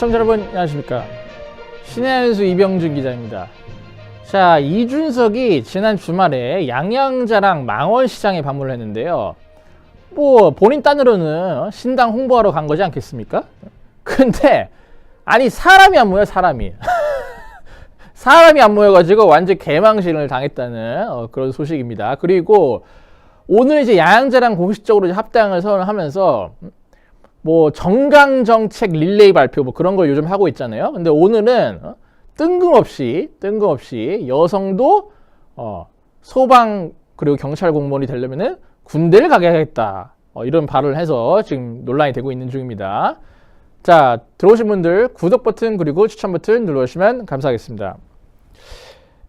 시청자 여러분 안녕하십니까? 신의 한수 이병준 기자입니다. 자 이준석이 지난 주말에 양양자랑 망원시장에 방문을 했는데요. 뭐 본인 딴으로는 신당 홍보하러 간 거지 않겠습니까? 근데 아니 사람이 안 모여 사람이. 사람이 안 모여가지고 완전 개망신을 당했다는 어, 그런 소식입니다. 그리고 오늘 이제 양양자랑 공식적으로 이제 합당을 선언하면서 뭐 정강 정책 릴레이 발표 뭐 그런 걸 요즘 하고 있잖아요. 근데 오늘은 어, 뜬금없이 뜬금없이 여성도 어, 소방 그리고 경찰 공무원이 되려면은 군대를 가게 하겠다. 어, 이런 발언을 해서 지금 논란이 되고 있는 중입니다. 자, 들어오신 분들 구독 버튼 그리고 추천 버튼 눌러주시면 감사하겠습니다.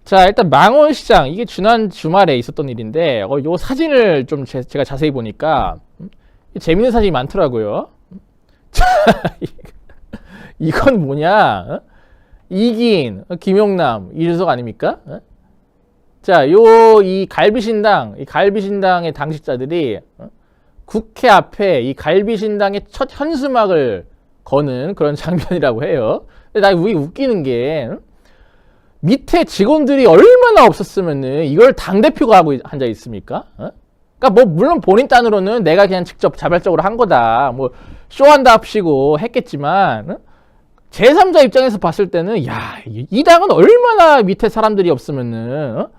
자, 일단 망원시장 이게 지난 주말에 있었던 일인데 어, 요 사진을 좀 제, 제가 자세히 보니까 음, 재밌는 사진이 많더라고요. 자, 이건 뭐냐? 어? 이기인, 어, 김용남, 이준석 아닙니까? 어? 자, 요 이 갈비신당, 이 갈비신당의 당직자들이 어? 국회 앞에 이 갈비신당의 첫 현수막을 거는 그런 장면이라고 해요. 근데 나 우리 웃기는 게 어? 밑에 직원들이 얼마나 없었으면은 이걸 당 대표가 하고 앉아 있습니까? 어? 그러니까 뭐 물론 본인 딴으로는 내가 그냥 직접 자발적으로 한 거다. 뭐 쇼한다 합시고 했겠지만 어? 제3자 입장에서 봤을 때는 야, 이, 이 당은 얼마나 밑에 사람들이 없으면은 어?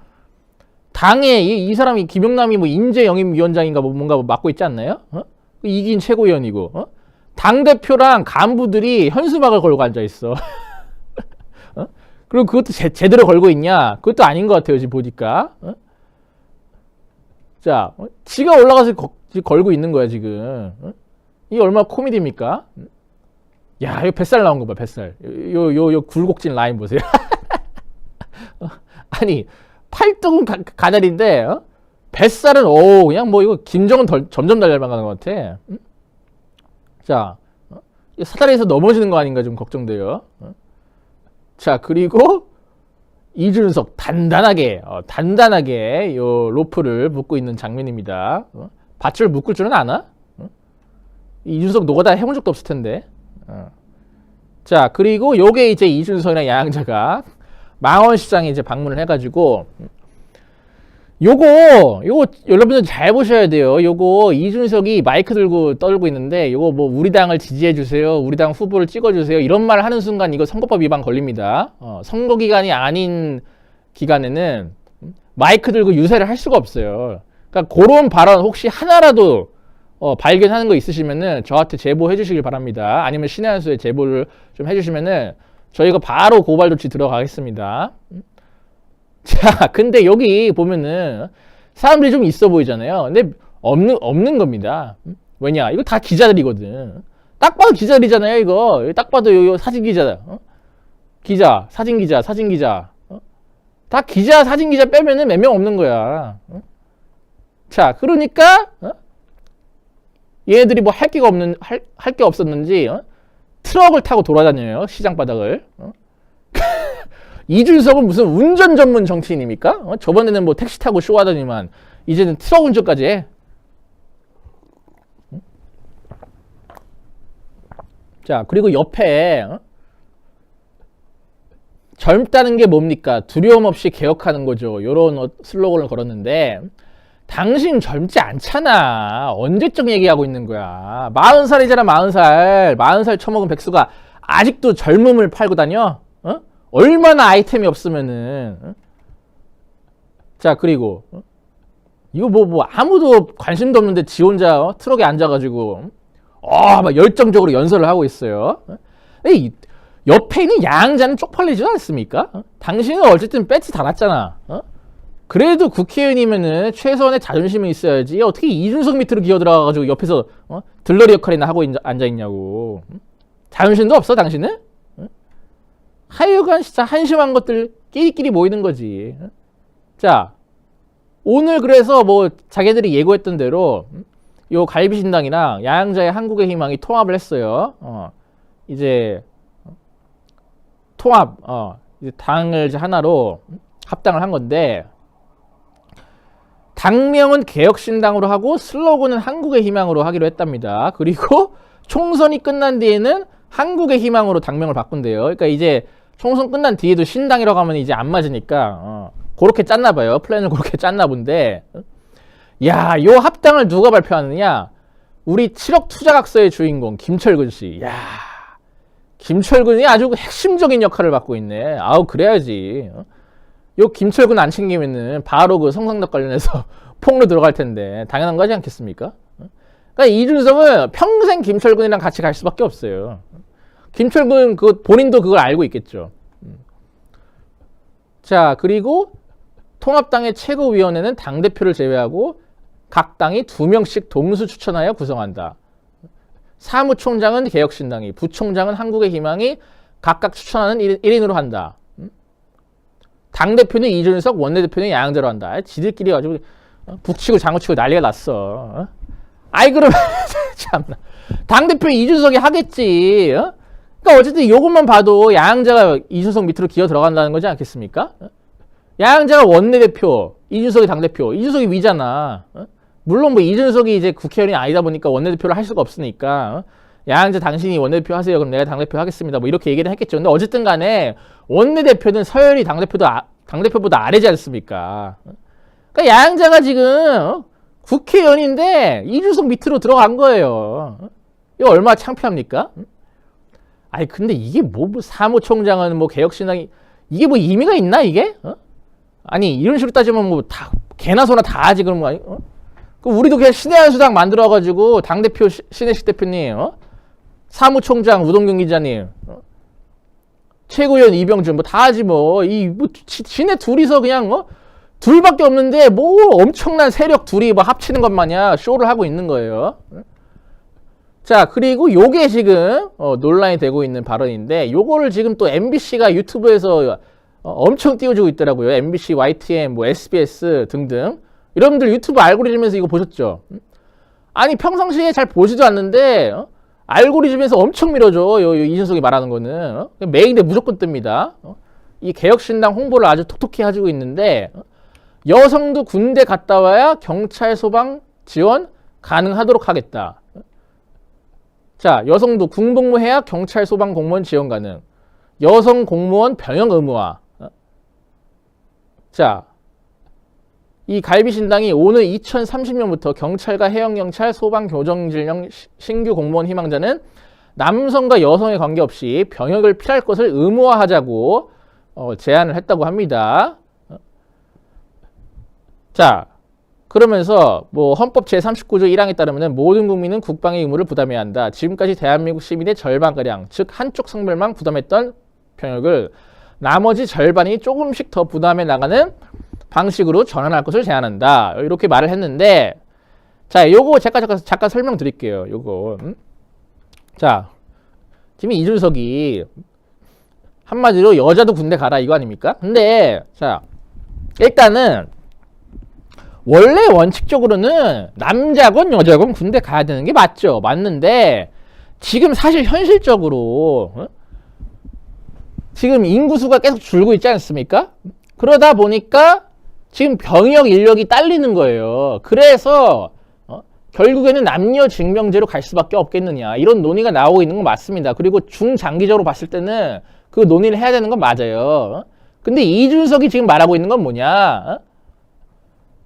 당에 이, 이 사람이 김용남이 뭐 인재 영입 위원장인가 뭐 뭔가 뭐 맡고 있지 않나요? 어? 이긴 최고위원이고 어? 당 대표랑 간부들이 현수막을 걸고 앉아 있어. 어? 그리고 그것도 제, 제대로 걸고 있냐? 그것도 아닌 것 같아요 지금 보니까. 어? 자, 어? 지가 올라가서 거, 걸고 있는 거야 지금. 어? 이게 얼마나 코미디입니까? 야, 이거 뱃살 나온 거 봐, 뱃살. 요, 요, 요 굴곡진 라인 보세요. 어? 아니, 팔뚝은 가, 가다리인데, 어? 뱃살은, 오, 그냥 뭐 이거 김정은 덜, 점점 더 닮아가는 것 같아. 응? 자, 어? 이 사다리에서 넘어지는 거 아닌가 좀 걱정돼요. 어? 자, 그리고 이준석 단단하게, 어, 단단하게 요 로프를 묶고 있는 장면입니다. 어? 밧줄 묶을 줄은 아나? 어? 이준석 노가다 해본 적도 없을 텐데. 어. 자, 그리고 요게 이제 이준석이랑 양양자가 망원시장에 이제 방문을 해가지고 요거 요거 여러분들 잘 보셔야 돼요. 요거 이준석이 마이크 들고 떨고 있는데 요거 뭐 우리 당을 지지해 주세요. 우리 당 후보를 찍어 주세요. 이런 말을 하는 순간 이거 선거법 위반 걸립니다. 어, 선거 기간이 아닌 기간에는 마이크 들고 유세를 할 수가 없어요. 그러니까 그런 발언 혹시 하나라도 어, 발견하는 거 있으시면은 저한테 제보해 주시길 바랍니다. 아니면 신의 한 수에 제보를 좀 해주시면은 저희가 바로 고발 조치 들어가겠습니다. 자, 근데 여기 보면은 사람들이 좀 있어 보이잖아요. 근데 없는 없는 겁니다. 왜냐? 이거 다 기자들이거든. 딱 봐도 기자들이잖아요, 이거. 딱 봐도 요, 요 사진 기자다. 어? 기자, 사진 기자, 사진 기자. 어? 다 기자, 사진 기자 빼면은 몇 명 없는 거야. 어? 자, 그러니까 어? 얘네들이 뭐 할 게가 없는 할할게 없었는지 어? 트럭을 타고 돌아다녀요 시장 바닥을. 어? 이준석은 무슨 운전 전문 정치인입니까? 어? 저번에는 뭐 택시 타고 쇼하더니만 이제는 트럭 운전까지 해. 자 그리고 옆에 어? 젊다는 게 뭡니까? 두려움 없이 개혁하는 거죠. 요런 어, 슬로건을 걸었는데 당신 젊지 않잖아. 언제적 얘기하고 있는 거야. 마흔 살이잖아, 마흔 살. 마흔 살 처먹은 백수가 아직도 젊음을 팔고 다녀? 어? 얼마나 아이템이 없으면은. 어? 자, 그리고, 어? 이거 뭐, 뭐, 아무도 관심도 없는데 지 혼자 어? 트럭에 앉아가지고, 어, 막 열정적으로 연설을 하고 있어요. 어? 이 옆에 있는 양자는 쪽팔리지 않습니까? 어? 당신은 어쨌든 배지 달았잖아. 어? 그래도 국회의원이면은 최소한의 자존심이 있어야지 어떻게 이준석 밑으로 기어 들어가가지고 옆에서 어? 들러리 역할이나 하고 앉아 있냐고 자존심도 없어 당신은? 어? 하여간 진짜 한심한 것들 끼리끼리 모이는 거지 자 오늘 그래서 뭐 자기들이 예고했던 대로 요 갈비신당이랑 야양자의 한국의 희망이 통합을 했어요 어, 이제 통합 어, 이제 당을 이제 하나로 합당을 한 건데 당명은 개혁신당으로 하고 슬로건은 한국의 희망으로 하기로 했답니다. 그리고 총선이 끝난 뒤에는 한국의 희망으로 당명을 바꾼대요. 그러니까 이제 총선 끝난 뒤에도 신당이라고 하면 이제 안 맞으니까 어, 그렇게 짰나 봐요. 플랜을 그렇게 짰나 본데. 야, 요 합당을 누가 발표하느냐? 우리 7억 투자각서의 주인공 김철근 씨. 야. 김철근이 아주 핵심적인 역할을 맡고 있네. 아우 그래야지. 어? 요 김철근 안 챙기면은 바로 그 성상납 관련해서 폭로 들어갈 텐데 당연한 거지 않겠습니까? 어? 그러니까 이준석은 평생 김철근이랑 같이 갈 수밖에 없어요. 김철근 그 본인도 그걸 알고 있겠죠. 음. 자 그리고 통합당의 최고위원회는 당 대표를 제외하고 각 당이 두 명씩 동수 추천하여 구성한다. 사무총장은 개혁신당이, 부총장은 한국의 희망이 각각 추천하는 1인, 으로 한다. 당대표는 이준석, 원내대표는 양양대로 한다. 지들끼리 가지고 어? 북치고 장구치고 난리가 났어. 어? 아이 그러면 참나. 당대표 이준석이 하겠지. 어? 그러니까 어쨌든 이것만 봐도 양양자가 이준석 밑으로 기어 들어간다는 거지 않겠습니까? 어? 양양자가 원내대표, 이준석이 당대표, 이준석이 위잖아. 어? 물론 뭐 이준석이 이제 국회의원이 아니다 보니까 원내대표를 할 수가 없으니까 어? 양양자 당신이 원내대표 하세요. 그럼 내가 당대표 하겠습니다. 뭐 이렇게 얘기를 했겠죠. 근데 어쨌든 간에 원내대표는 서열이 당대표도 아, 당대표보다 아래지 않습니까? 그러니까 양양자가 지금 어? 국회의원인데 이준석 밑으로 들어간 거예요. 어? 이거 얼마나 창피합니까? 아니 근데 이게 뭐, 뭐 사무총장은 뭐 개혁신당이 이게 뭐 의미가 있나 이게? 어? 아니 이런 식으로 따지면 뭐 다 개나 소나 다 하지 그런 거 아니? 어? 그 우리도 그냥 신의 한 수당 만들어 가지고 당 대표 신혜식 대표님, 어? 사무총장 우동경 기자님, 어? 최고위원 이병준 뭐 다 하지 뭐이뭐 신의 둘이서 그냥 어? 둘밖에 없는데 뭐 엄청난 세력 둘이 뭐 합치는 것 마냥 쇼를 하고 있는 거예요. 자 그리고 요게 지금 어, 논란이 되고 있는 발언인데 요거를 지금 또 MBC가 유튜브에서 어, 엄청 띄워주고 있더라고요. MBC, YTN, 뭐 SBS 등등. 여러분들 유튜브 알고리즘에서 이거 보셨죠? 아니 평상시에 잘 보지도 않는데 어? 알고리즘에서 엄청 밀어줘. 요, 요 이준석이 말하는 거는 어? 메인에 무조건 뜹니다. 어? 이 개혁신당 홍보를 아주 톡톡히 해주고 있는데 어? 여성도 군대 갔다 와야 경찰 소방 지원 가능하도록 하겠다. 자, 여성도 군복무해야 경찰 소방 공무원 지원 가능. 여성 공무원 병역 의무화. 어? 자, 이 갈비신당이 오늘 2030년부터 경찰과 해양경찰, 소방교정진령 신규 공무원 희망자는 남성과 여성에 관계없이 병역을 필할 것을 의무화하자고 어, 제안을 했다고 합니다. 자, 그러면서 뭐 헌법 제39조 1항에 따르면 모든 국민은 국방의 의무를 부담해야 한다. 지금까지 대한민국 시민의 절반가량, 즉 한쪽 성별만 부담했던 병역을 나머지 절반이 조금씩 더 부담해 나가는 방식으로 전환할 것을 제안한다. 이렇게 말을 했는데 자, 요거 제가 잠깐, 잠깐 설명드릴게요. 요거. 음? 자, 지금 이준석이 한마디로 여자도 군대 가라 이거 아닙니까? 근데 자, 일단은 원래 원칙적으로는 남자건 여자건 군대 가야 되는 게 맞죠. 맞는데 지금 사실 현실적으로 어? 지금 인구수가 계속 줄고 있지 않습니까? 그러다 보니까 지금 병역 인력이 딸리는 거예요. 그래서 어? 결국에는 남녀 증명제로 갈 수밖에 없겠느냐 이런 논의가 나오고 있는 건 맞습니다. 그리고 중장기적으로 봤을 때는 그 논의를 해야 되는 건 맞아요. 어? 근데 이준석이 지금 말하고 있는 건 뭐냐? 어?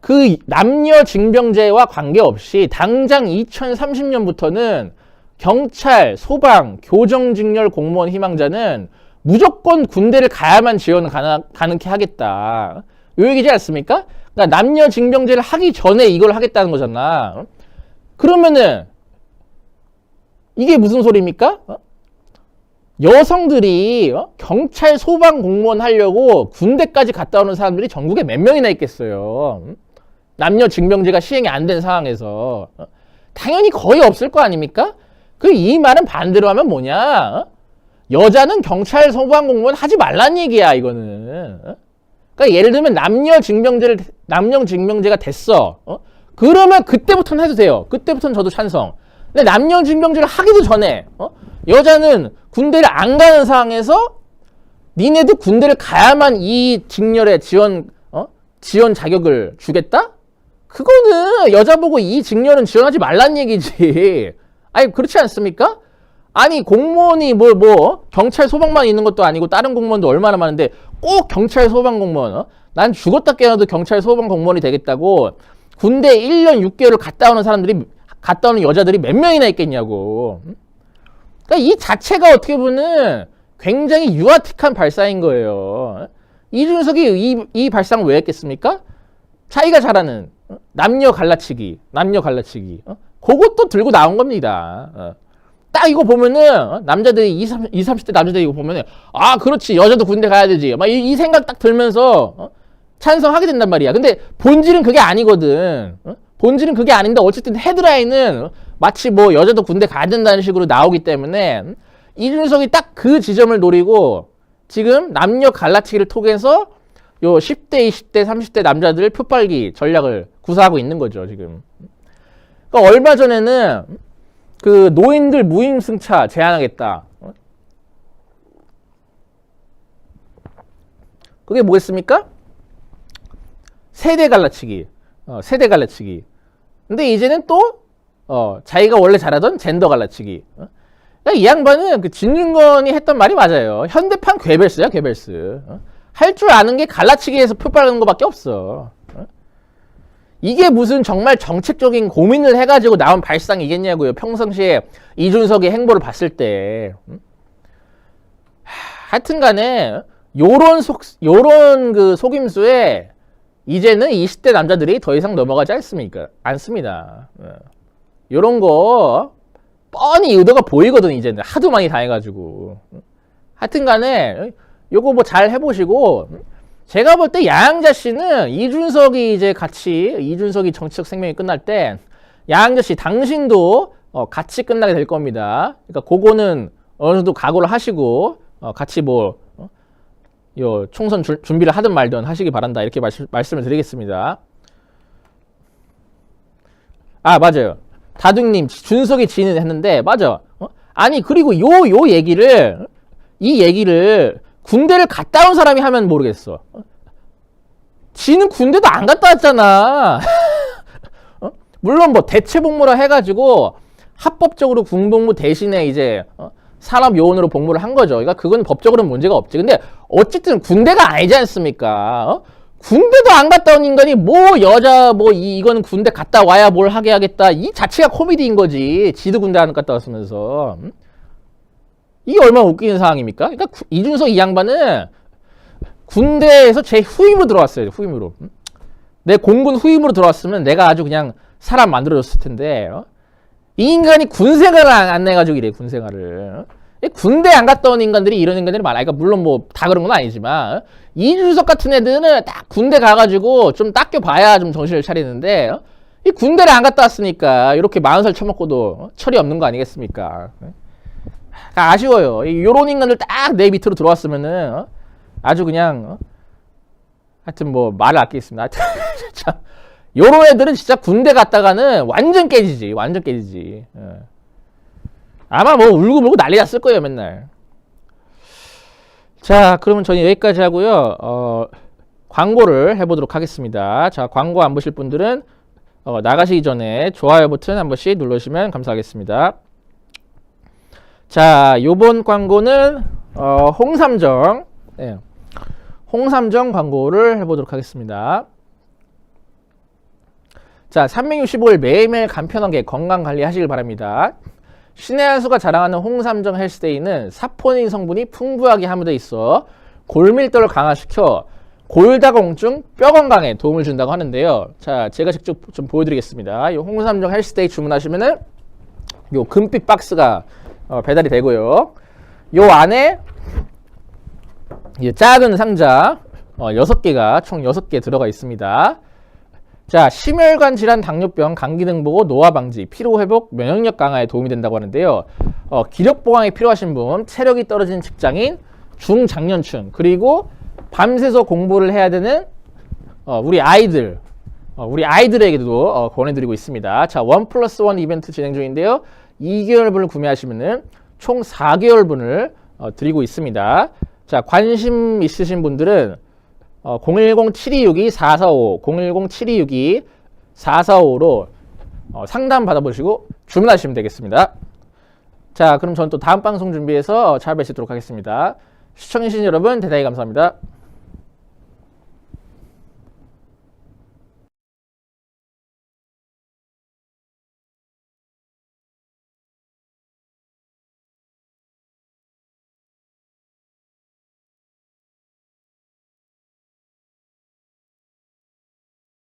그 남녀 징병제와 관계없이 당장 2030년부터는 경찰, 소방, 교정직렬 공무원 희망자는 무조건 군대를 가야만 지원을 가능, 가능케 하겠다. 요 얘기지 않습니까? 그러니까 남녀 징병제를 하기 전에 이걸 하겠다는 거잖아. 그러면은 이게 무슨 소리입니까? 어? 여성들이 어? 경찰 소방 공무원 하려고 군대까지 갔다 오는 사람들이 전국에 몇 명이나 있겠어요. 남녀 징병제가 시행이 안 된 상황에서 어? 당연히 거의 없을 거 아닙니까? 그 이 말은 반대로 하면 뭐냐? 여자는 경찰 소방 공무원 하지 말란 얘기야 이거는. 그러니까 예를 들면 남녀 증명제를 남녀 증명제가 됐어. 어? 그러면 그때부터는 해도 돼요. 그때부터는 저도 찬성. 근데 남녀 증명제를 하기도 전에 어? 여자는 군대를 안 가는 상황에서 니네도 군대를 가야만 이 직렬에 지원 어? 지원 자격을 주겠다? 그거는 여자 보고 이 직렬은 지원하지 말란 얘기지. 아니 그렇지 않습니까? 아니 공무원이 뭐뭐 경찰 소방만 있는 것도 아니고 다른 공무원도 얼마나 많은데 꼭 경찰 소방 공무원 어? 난 죽었다 깨어나도 경찰 소방 공무원이 되겠다고 군대 1년 6개월을 갔다 오는 사람들이 갔다 오는 여자들이 몇 명이나 있겠냐고. 응? 그러니까 이 자체가 어떻게 보면 굉장히 유아틱한 발상인 거예요. 이준석이 이, 이 발상 왜 했겠습니까? 자기가 잘하는 어? 남녀 갈라치기, 남녀 갈라치기. 어? 그것도 들고 나온 겁니다. 어. 딱 이거 보면은 어? 남자들이 20, 30, 30대 남자들이 이거 보면은 아 그렇지 여자도 군대 가야 되지 막 이 생각 딱 들면서 어? 찬성하게 된단 말이야. 근데 본질은 그게 아니거든. 어? 본질은 그게 아닌데 어쨌든 헤드라인은 마치 뭐 여자도 군대 가야 된다는 식으로 나오기 때문에 이준석이 딱 그 지점을 노리고 지금 남녀 갈라치기를 통해서 요 10대, 20대, 30대 남자들 표빨기 전략을 구사하고 있는 거죠, 지금. 그러니까 얼마 전에는 그 노인들 무임승차 제한하겠다. 어? 그게 뭐겠습니까? 세대 갈라치기. 어, 세대 갈라치기. 근데 이제는 또 어, 자기가 원래 잘하던 젠더 갈라치기. 어? 그러니까 이 양반은 그 진중권이 했던 말이 맞아요. 현대판 괴벨스야, 괴벨스. 어? 할줄 아는 게 갈라치기에서 표 빨는 것밖에 없어. 어? 이게 무슨 정말 정책적인 고민을 해가지고 나온 발상이겠냐고요. 평상시에 이준석의 행보를 봤을 때. 음? 하, 하여튼 간에, 요런 속, 요런 그 속임수에 이제는 20대 남자들이 더 이상 넘어가지 않습니까? 않습니다. 예. 요런 거 뻔히 의도가 보이거든 이제는 하도 많이 당해가지고 하여튼 간에 요거 뭐 잘 해보시고 제가 볼 때 양자 씨는 이준석이 이제 같이 이준석이 정치적 생명이 끝날 때 양자 씨 당신도 어, 같이 끝나게 될 겁니다. 그러니까 그거는 어느 정도 각오를 하시고 어, 같이 뭐 어, 요 총선 주, 준비를 하든 말든 하시기 바란다 이렇게 말씀, 말씀을 드리겠습니다. 아 맞아요. 다둥님 준석이 지인을 했는데 맞아. 어? 아니 그리고 요요 얘기를 이 얘기를 군대를 갔다 온 사람이 하면 모르겠어. 어? 지는 군대도 안 갔다 왔잖아. 어? 물론 뭐 대체 복무라 해가지고 합법적으로 군복무 대신에 이제 어? 산업 요원으로 복무를 한 거죠. 그러니까 그건 법적으로는 문제가 없지. 근데 어쨌든 군대가 아니지 않습니까? 어? 군대도 안 갔다 온 인간이 뭐 여자 뭐 이, 이거는 군대 갔다 와야 뭘 하게 하겠다 이 자체가 코미디인 거지 지도 군대 안 갔다 왔으면서 음? 이게 얼마나 웃기는 상황입니까? 그러니까 구, 이준석 이 양반은 군대에서 제 후임으로 들어왔어요 후임으로 음? 내 공군 후임으로 들어왔으면 내가 아주 그냥 사람 만들어줬을 텐데 어? 이 인간이 군 생활을 안, 안 내가지고 이래 군 생활을 어? 군대 안 갔다 온 인간들이 이런 인간들이 많아. 그러니까 물론 뭐 다 그런 건 아니지만 이준석 같은 애들은 딱 군대 가가지고 좀 닦여 봐야 좀 정신을 차리는데 어? 이 군대를 안 갔다 왔으니까 이렇게 마흔 살 처먹고도 어? 철이 없는 거 아니겠습니까? 아, 아쉬워요. 이런 인간들 딱 내 밑으로 들어왔으면은 어? 아주 그냥 어? 하여튼 뭐 말을 아끼겠습니다. 하여튼 참 요런 애들은 진짜 군대 갔다가는 완전 깨지지, 완전 깨지지. 예. 아마 뭐 울고 물고 난리 났을 거예요, 맨날. 자, 그러면 저는 여기까지 하고요. 어, 광고를 해보도록 하겠습니다. 자, 광고 안 보실 분들은 어, 나가시기 전에 좋아요 버튼 한 번씩 눌러주시면 감사하겠습니다. 자, 요번 광고는 어, 홍삼정, 네. 홍삼정 광고를 해보도록 하겠습니다. 자, 365일 매일매일 간편하게 건강 관리 하시길 바랍니다. 신의 한수가 자랑하는 홍삼정 헬스데이는 사포닌 성분이 풍부하게 함유되어 있어 골밀도를 강화시켜 골다공증, 뼈 건강에 도움을 준다고 하는데요. 자, 제가 직접 좀 보여드리겠습니다. 이 홍삼정 헬스데이 주문하시면은 요 금빛 박스가 어, 배달이 되고요. 요 안에 이 작은 상자 어, 6개가 총 6개 들어가 있습니다. 자, 심혈관 질환, 당뇨병, 감기 등 보고 노화 방지, 피로 회복, 면역력 강화에 도움이 된다고 하는데요. 어, 기력 보강이 필요하신 분, 체력이 떨어진 직장인, 중장년층, 그리고 밤새서 공부를 해야 되는 어, 우리 아이들, 어, 우리 아이들에게도 어, 권해드리고 있습니다. 자, 원 플러스 원 이벤트 진행 중인데요. 2개월분을 구매하시면은 총 4개월분을 어, 드리고 있습니다. 자, 관심 있으신 분들은 어, 010-7262-445, 010-7262-445로 어, 상담 받아보시고 주문하시면 되겠습니다. 자, 그럼 전또 다음 방송 준비해서 찾아뵈시도록 하겠습니다. 시청해주신 여러분 대단히 감사합니다.